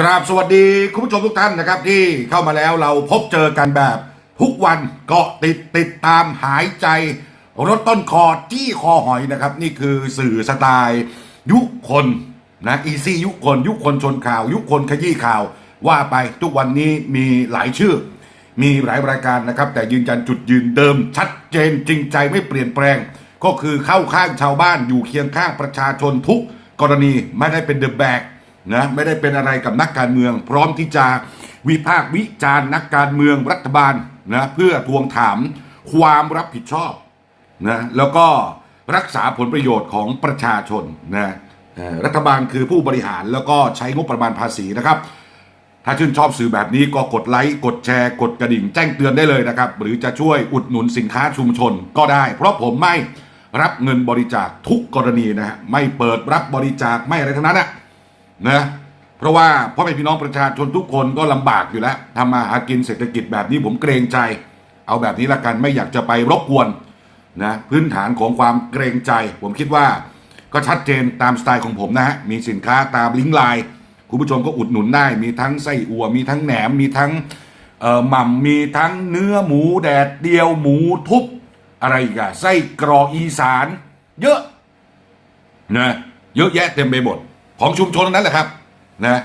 กราบสวัสดีคุณผู้ชมทุกท่านนะครับ ที่เข้ามาแล้วเราพบเจอกันแบบทุกวันเกาะติดติดตามหายใจรถต้นคอจี้คอหอยนะครับ นี่คือสื่อสไตล์ยุคคนนะอีซี่ยุคคนยุคคนชนข่าว ยุคคนขยี้ข่าว ว่าไปทุกวันนี้มีหลายชื่อ มีหลายรายการนะครับ แต่ยืนยันจุดยืนเดิมชัดเจนจริงใจไม่เปลี่ยนแปลง ก็คือเข้าข้างชาวบ้านอยู่เคียงข้างประชาชนทุกกรณีไม่ได้เป็นเดอะแบกนะไม่ได้เป็นอะไรกับนักการเมือง พร้อมที่จะวิพากษ์วิจารณ์นักการเมืองรัฐบาลนะเพื่อทวงถามความรับผิดชอบนะแล้วก็รักษาผลประโยชน์ของประชาชนนะรัฐบาลคือผู้บริหารแล้วก็ใช้งบประมาณภาษีนะครับ ถ้าชื่นชอบสื่อแบบนี้ก็กดไลค์กดแชร์ กดกระดิ่งแจ้งเตือนได้เลยนะครับ หรือจะช่วยอุดหนุนสินค้าชุมชนก็ได้ เพราะผมไม่ รับเงินบริจาคทุกกรณีนะฮะไม่เปิดรับบริจาคไม่อะไรทั้งนั้นนะนะเพราะว่าพ่อแม่พี่น้องประชาชนทุกคนก็ลำบากอยู่แล้วทำมาหากินเศรษฐกิจแบบนี้ผมเกรงใจ เอาแบบนี้ละกันไม่อยากจะไปรบกวนนะพื้นฐานของความเกรงใจ ผมคิดว่าก็ชัดเจนตามสไตล์ของผมนะฮะมีสินค้าตามลิงก์ไลน์คุณผู้ชมก็อุดหนุนได้ มีทั้งไส้อั่วมีทั้งแหนมมีทั้งเอ่อหม่ำมีทั้งเนื้อหมูแดดเดียวหมูทุบ อะไรกอะไส้กรอกอีสาน เยอะนะเยอะแยะเต็มไปหมดของชุมชนนั้นแหละครับนะ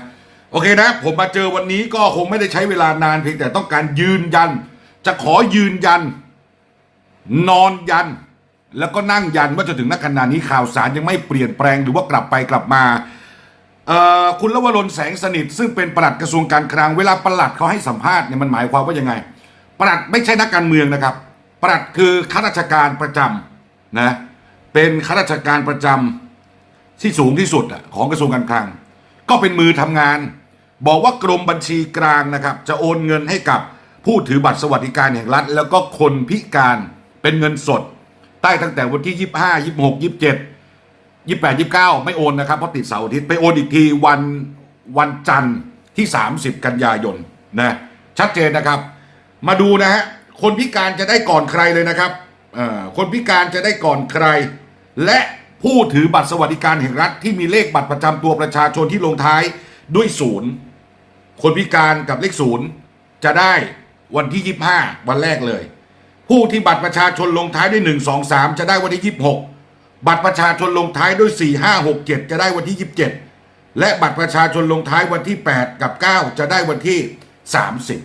โอเคนะ ผมมาเจอวันนี้ก็คงไม่ได้ใช้เวลานานเพียงแต่ต้องการยืนยัน จะขอยืนยัน นอนยัน แล้วก็นั่งยันว่าจนถึงนักขณะนี้ข่าวสารยังไม่เปลี่ยนแปลงหรือว่ากลับไปกลับมาคุณลวรนแสงสนิท ซึ่งเป็นปลัดกระทรวงการคลังเวลาปลัดเขาให้สัมภาษณ์เนี่ยมันหมายความว่ายังไงปลัดไม่ใช่นักการเมืองนะครับ ปลัดคือข้าราชการประจำนะเป็นข้าราชการประจำที่สูงที่สุดอะของกระทรวงการคลัง ก็เป็นมือทำงาน บอกว่ากรมบัญชีกลางนะครับ จะโอนเงินให้กับผู้ถือบัตรสวัสดิการแห่งรัฐ แล้วก็คนพิการเป็นเงินสด ใต้ตั้งแต่วันที่ 25 26 27ยี่แปดยี่เก้าไม่โอนนะครับเพราะติดเสาร์อาทิตย์ไปโอนอีกทีวันวันจันทร์ที่ 30 กันยายนนะชัดเจนนะครับ มาดูนะฮะ คนพิการจะได้ก่อนใครเลยนะครับคนพิการจะได้ก่อนใคร และผู้ถือบัตรสวัสดิการแห่งรัฐที่มีเลขบัตรประจำตัวประชาชนที่ลงท้ายด้วยศูนย์คนพิการกับเลขศูนย์จะได้วันที่ 25 วันแรกเลย ผู้ที่บัตรประชาชนลงท้ายด้วย 1 2 3 จะได้วันที่ 26 บัตรประชาชนลงท้ายด้วย 4 5 6 7 จะได้วันที่ 27 และบัตรประชาชนลงท้ายวันที่ 8 กับ 9 จะได้วันที่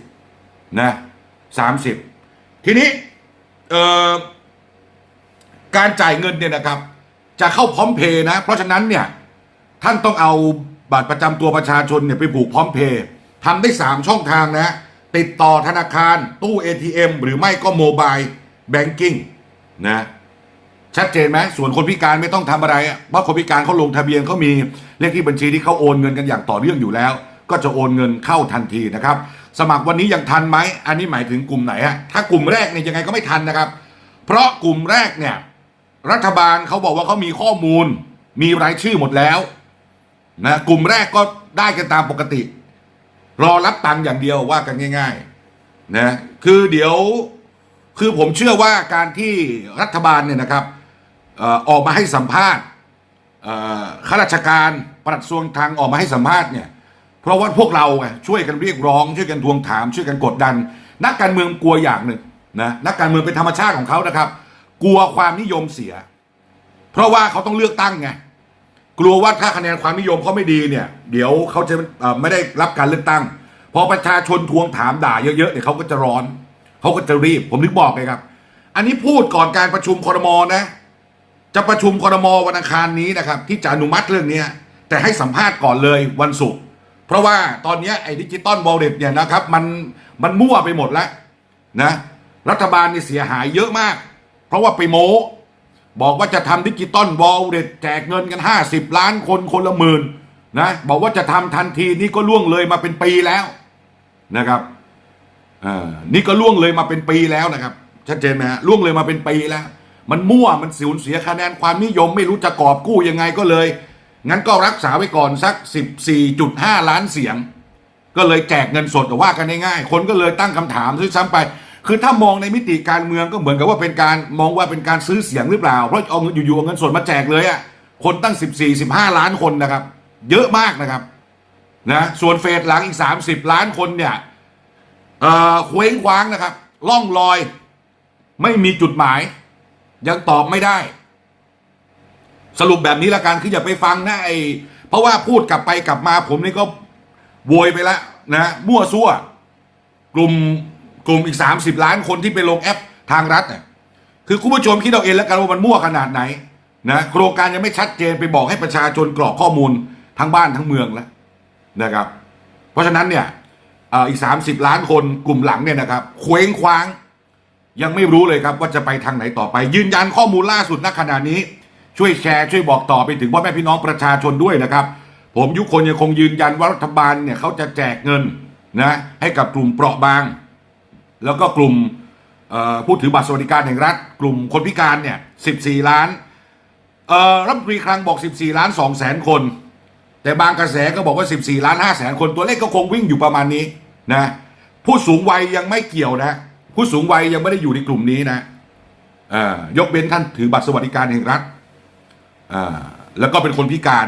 30 นะ 30 ทีนี้การจ่ายเงินเนี่ยนะครับ จะเข้าพร้อมเพย์นะ เพราะฉะนั้นเนี่ยท่านต้องเอาบัตรประจำตัวประชาชนเนี่ยไปผูกพร้อมเพย์ทำได้ 3 ช่องทางนะ ติดต่อธนาคารตู้ ATM หรือไม่ก็โมบายแบงกิ้งนะชัดเจนไหมส่วนคนพิการไม่ต้องทำอะไร เพราะคนพิการเขาลงทะเบียนเขามีเลขที่บัญชีที่เขาโอนเงินกันอย่างต่อเนื่องอยู่แล้ว ก็จะโอนเงินเข้าทันทีนะครับ สมัครวันนี้ยังทันไหม อันนี้หมายถึงกลุ่มไหนฮะ ถ้ากลุ่มแรกเนี่ยยังไงก็ไม่ทันนะครับ เพราะกลุ่มแรกเนี่ย รัฐบาลเขาบอกว่าเขามีข้อมูล มีรายชื่อหมดแล้วนะกลุ่มแรกก็ได้กันตามปกติ รอรับตังค์อย่างเดียวว่ากันง่ายๆนะคือเดี๋ยวคือผมเชื่อว่าการที่รัฐบาลเนี่ยนะครับออกมาให้สัมภาษณ์ข้าราชการปลัดกระทรวงทางออกมาให้สัมภาษณ์เนี่ย เพราะว่าพวกเราไงช่วยกันเรียกร้อง ช่วยกันทวงถาม ช่วยกันกดดัน นักการเมืองกลัวอย่างหนึ่งนะนักการเมืองเป็นธรรมชาติของเขานะครับ กลัวความนิยมเสีย เพราะว่าเขาต้องเลือกตั้งไงกลัวว่าถ้าคะแนนความนิยมเขาไม่ดีเนี่ย เดี๋ยวเขาจะไม่ได้รับการเลือกตั้งพอประชาชนทวงถามด่าเยอะๆเนี่ยเขาก็จะร้อนเขาก็จะรีบ ผมนึกบอกเลยครับ อันนี้พูดก่อนการประชุมคอรมอนะ จะประชุมคอรมอวันอังคารนี้นะครับ ที่จะอนุมัติเรื่องนี้แต่ให้สัมภาษณ์ก่อนเลยวันศุกร์ เพราะว่าตอนนี้ไอ้ดิจิตอลวอลเล็ตเนี่ยนะครับมันมันมั่วไปหมดแล้วนะรัฐบาลนี่เสียหายเยอะมาก เพราะว่าไปโมบอกว่าจะทำดิจิตอลวอลเล็ตแจกเงินกัน 50 ล้านคนคนละหมื่นนะบอกว่าจะทำทันทีนี่ก็ล่วงเลยมาเป็นปีแล้วนะครับอ่านี่ก็ล่วงเลยมาเป็นปีแล้วนะครับชัดเจนไหมฮะล่วงเลยมาเป็นปีแล้ว มันมั่วมันสูญเสียคะแนนความนิยม ไม่รู้จะกอบกู้ยังไงก็เลย งั้นก็รักษาไว้ก่อนสัก 14.5 ล้านเสียง ก็เลยแจกเงินสดแต่ว่ากันง่ายๆคนก็เลยตั้งคำถามซื้อซ้ำไป คือถ้ามองในมิติการเมืองก็เหมือนกับว่าเป็นการมองว่าเป็นการซื้อเสียงหรือเปล่า เพราะเอาเงินอยู่ๆเอาเงินสดมาแจกเลยอะคนตั้ง 14 15 ล้านคนนะครับ เยอะมากนะครับนะส่วนเฟสหลังอีก 30 ล้านคนเนี่ยเอ่อเคว้งคว้างนะครับ ล่องลอย ไม่มีจุดหมาย ยังตอบไม่ได้ สรุปแบบนี้ละกันคืออย่าไปฟังนะไอเพราะว่าพูดกลับไปกลับมา ผมนี่ก็โวยไปล้วนะมั่วซั่ว กลุ่มกลุ่มอีก 30 ล้านคนที่ไปลงแอปทางรัฐเนี่ยคือคุณผู้ชมคิดเอาเองแล้วกันว่ามันมั่วขนาดไหนนะโครงการยังไม่ชัดเจนไปบอกให้ประชาชนกรอกข้อมูลทั้งบ้านทั้งเมืองแล้วนะครับ เพราะฉะนั้นเนี่ยอีก 30 ล้านคนกลุ่มหลังเนี่ยนะครับเคว้งคว้าง ยังไม่รู้เลยครับว่าจะไปทางไหนต่อไป ยืนยันข้อมูลล่าสุดณขณะนี้ ช่วยแชร์ช่วยบอกต่อไปถึงพ่อแม่พี่น้องประชาชนด้วยนะครับ ผมยุคนยังคงยืนยันว่ารัฐบาลเนี่ยเขาจะแจกเงินนะให้กับกลุ่มเปราะบาง แล้วก็กลุ่มผู้ถือบัตรสวัสดิการแห่งรัฐ กลุ่มคนพิการเนี่ย14 ล้านรัฐมนตรีคลังบอก 14 ล้าน2แสนคน แต่บางกระแสก็บอกว่า 14 ล้าน5แสนคนตัวเลขก็คงวิ่งอยู่ประมาณนี้นะผู้สูงวัยยังไม่เกี่ยวนะ ผู้สูงวัยยังไม่ได้อยู่ในกลุ่มนี้นะยกเว้นท่านถือบัตรสวัสดิการแห่งรัฐ อ่าแล้วก็เป็นคนพิการ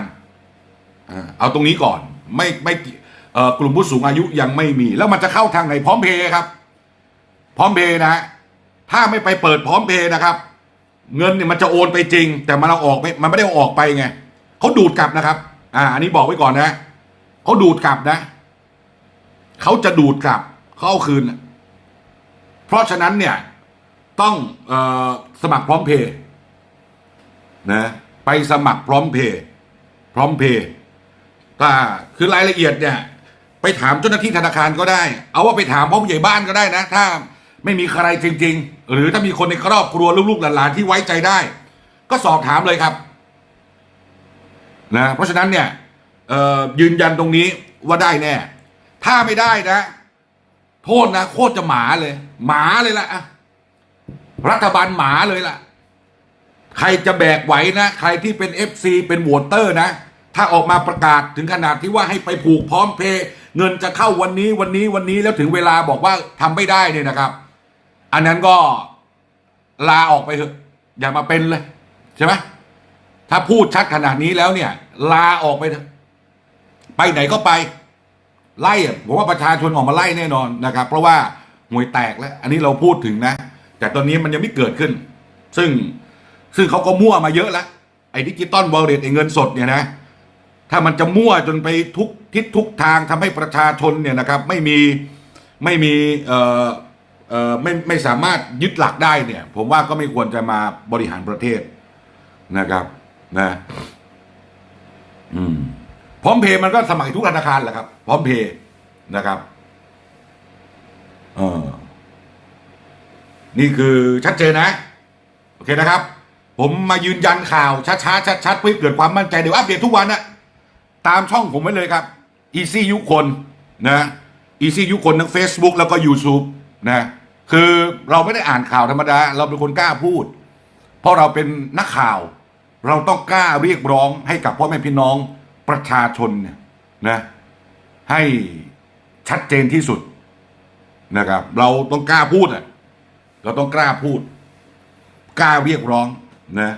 อ่าเอาตรงนี้ก่อนไม่ไม่เอ่อกลุ่มผู้สูงอายุยังไม่มี แล้วมันจะเข้าทางไหนพร้อมเพย์ครับ พร้อมเพย์นะถ้าไม่ไปเปิดพร้อมเพย์นะครับ เงินเนี่ยมันจะโอนไปจริง แต่มันเอาออกไม่มันไม่ได้ออกไปไงเขาดูดกลับนะครับ อ่า อันนี้บอกไว้ก่อนนะเขาดูดกลับนะเขาจะดูดกลับเขาเอาคืน เพราะฉะนั้นเนี่ย ต้องออสมัครพร้อมเพย์นะ ไปสมัครพร้อมเพย์พร้อมเพย์ถ้าคือรายละเอียดเนี่ย ไปถามเจ้าหน้าที่ธนาคารก็ได้ เอาว่าไปถามพ่อผู้ใหญ่บ้านก็ได้นะ ถ้าไม่มีใครจริง ๆ หรือถ้ามีคนในครอบครัวลูกๆหลานๆที่ไว้ใจได้ ก็สอบถามเลยครับนะเพราะฉะนั้นเนี่ยยืนยันตรงนี้ว่าได้แน่ ถ้าไม่ได้นะ โทษนะโคตรจะหมาเลย หมาเลยละอะรัฐบาลหมาเลยล่ะ ใครจะแบกไหวนะ ใครที่เป็นเอฟซีเป็นโหวตเตอร์นะ ถ้าออกมาประกาศถึงขนาดที่ว่าให้ไปผูกพร้อมเพย์เงินจะเข้าวันนี้วันนี้วันนี้แล้วถึงเวลาบอกว่าทำไม่ได้เนี่ยนะครับ อันนั้นก็ลาออกไปเถอะ อย่ามาเป็นเลย ใช่ไหมถ้าพูดชัดขนาดนี้แล้วเนี่ย ลาออกไปเถอะไปไหนก็ไป ไล่อะผมว่าประชาชนออกมาไล่แน่นอนนะครับ เพราะว่าหวยแตกแล้ว อันนี้เราพูดถึงนะ แต่ตอนนี้มันยังไม่เกิดขึ้น ซึ่ง ซึ่งเขาก็มั่วมาเยอะแล้วไอ้ดิจิตอลวอลเล็ตไอ้เงินสดเนี่ยนะถ้ามันจะมั่วจนไปทุกทิศทุกทางทำให้ประชาชนเนี่ยนะครับไม่มีไม่มีเอ่อเอ่อไม่ไม่สามารถยึดหลักได้เนี่ย ผมว่าก็ไม่ควรจะมาบริหารประเทศนะครับนะอืมพร้อมเพย์มันก็สมัครทุกธนาคารแหละครับ พร้อมเพย์นะครับเออนี่คือชัดเจนนะ โอเคนะครับ ผมมายืนยันข่าวช้าๆชัดๆเพื่อเกิดความมั่นใจเดี๋ยวอัปเดตทุกวันนะตามช่องผมไว้เลยครับ Easy ยุคนนะ Easy ยุคนทั้ง Facebook แล้วก็ YouTube นะคือเราไม่ได้อ่านข่าวธรรมดา เราเป็นคนกล้าพูด เพราะเราเป็นนักข่าว เราต้องกล้าเรียกร้องให้กับพ่อแม่พี่น้องประชาชนเนี่ยนะให้ชัดเจนที่สุดนะครับ เราต้องกล้าพูดอะเราต้องกล้าพูด กล้าเรียกร้อง นะ